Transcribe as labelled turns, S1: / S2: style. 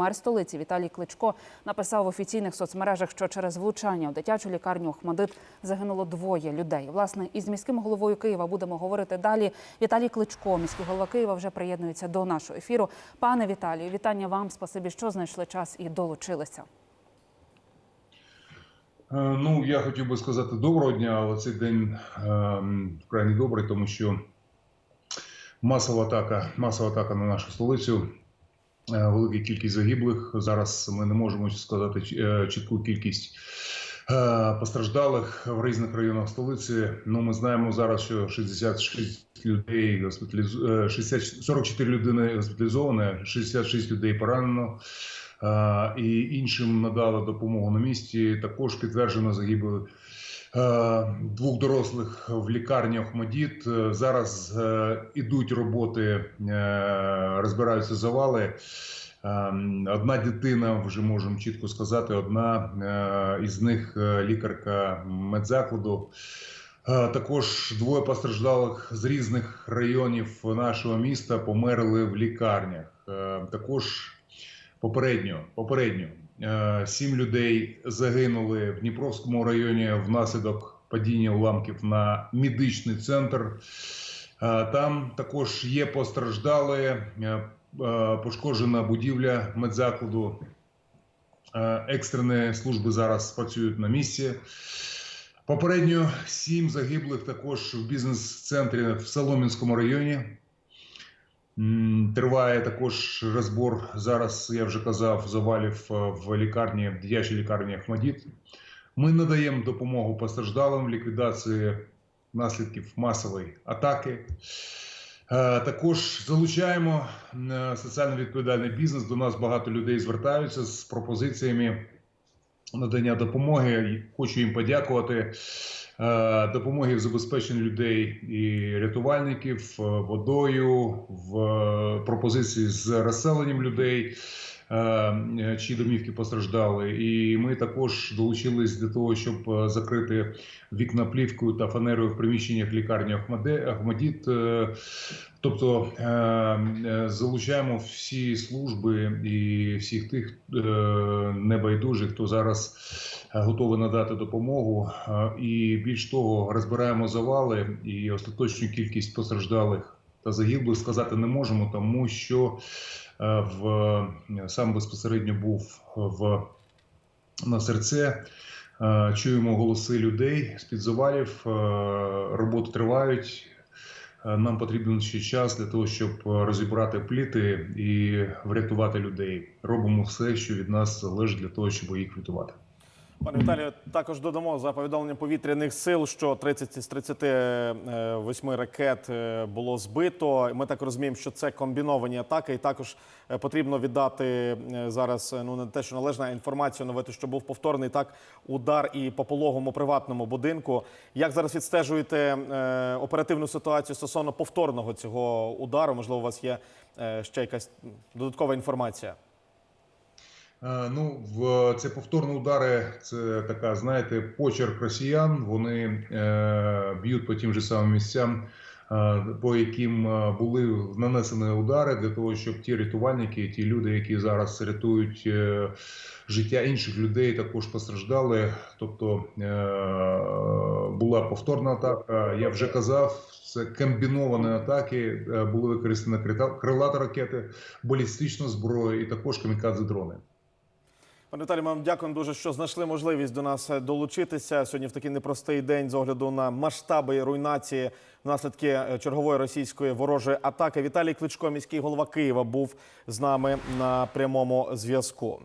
S1: Мер столиці Віталій Кличко написав в офіційних соцмережах, що через влучання в дитячу лікарню Охмадит загинуло двоє людей. Власне, із міським головою Києва будемо говорити далі. Віталій Кличко, міський голова Києва, вже приєднується до нашого ефіру. Пане Віталію, вітання вам. Спасибі, що знайшли час і долучилися.
S2: Е, Ну, я хотів би сказати доброго дня, але цей день е, вкрай добрий, тому що масова атака, масова атака на нашу столицю, велика кількість загиблих. Зараз ми не можемо сказати е, чітку кількість е, постраждалих в різних районах столиці. Ну, ми знаємо зараз, що 66 людей госпіталіз... е, 60... 44 людини госпіталізовані, 66 людей поранено. Е, і іншим надали допомогу на місці. Також підтверджено загибель е, двох дорослих в лікарні Охмадіт. Е, Зараз е, ідуть роботи, е, розбираються завали. Е, Одна дитина, вже можемо чітко сказати, одна е, із них е, лікарка медзакладу. Е, Також двоє постраждалих з різних районів нашого міста померли в лікарнях. Е, Також Попередньо, попередньо е, сім людей загинули в Дніпровському районі внаслідок падіння уламків на медичний центр. Е, Там також є постраждали, е, е, пошкоджена будівля медзакладу. Е, Екстрені служби зараз працюють на місці. Попередньо сім загиблих також в бізнес-центрі в Солом'янському районі. Триває також розбор. Зараз я вже казав завалів е, в лікарні, в дитячій лікарні Ахмадіт. Ми надаємо допомогу постраждалим ліквідації наслідків масової атаки. Е, Також залучаємо е, соціально відповідальний бізнес. До нас багато людей звертаються з пропозиціями надання допомоги. Хочу їм подякувати. Е, Допомоги в забезпеченні людей і рятувальників е, водою, в е, пропозиції з розселенням людей, чиї домівки постраждали. І ми також долучились для того, щоб закрити вікна плівкою та фанерою в приміщеннях лікарні Ахмадіт. Тобто залучаємо всі служби і всіх тих небайдужих, хто зараз е, готовий надати допомогу. Е, І більш того, розбираємо завали і остаточну кількість постраждалих та загиблих сказати не можемо, тому що е, в сам безпосередньо був в на серце. Чуємо голоси людей з під завалів. Роботи тривають. Нам потрібен ще час для того, щоб розібрати пліти і врятувати людей. Робимо все, що від нас залежить для того, щоб їх врятувати.
S3: Пане Віталію, також додамо за повідомленням повітряних сил, що 30 з 38 ракет е, було збито. Ми так розуміємо, що це комбіновані атаки, і також е, потрібно віддати е, зараз ну не те, що належна інформація, новити, що був повторний так удар і по пологому приватному будинку. Як зараз відстежуєте оперативну ситуацію стосовно повторного цього удару? Можливо, у вас є ще якась додаткова інформація.
S2: Е, Ну, в це повторні удари. Це така, знаєте, почерк росіян. Вони е, б'ють по тим же самим місцям, е, по яким е, були нанесені удари, для того, щоб ті рятувальники, ті люди, які зараз рятують е, життя інших людей, також постраждали. Тобто е, була повторна атака. Я вже казав. Це комбіновані атаки, е, були використані крилаті ракети, балістична зброя і також камікадзе дрони.
S3: Пане Віталій, ми вам дякуємо дуже, що знайшли можливість до нас е, долучитися сьогодні в такий непростий день з огляду на масштаби руйнації наслідки е, чергової російської ворожої атаки. Віталій Кличко, міський голова Києва, був з нами на прямому зв'язку.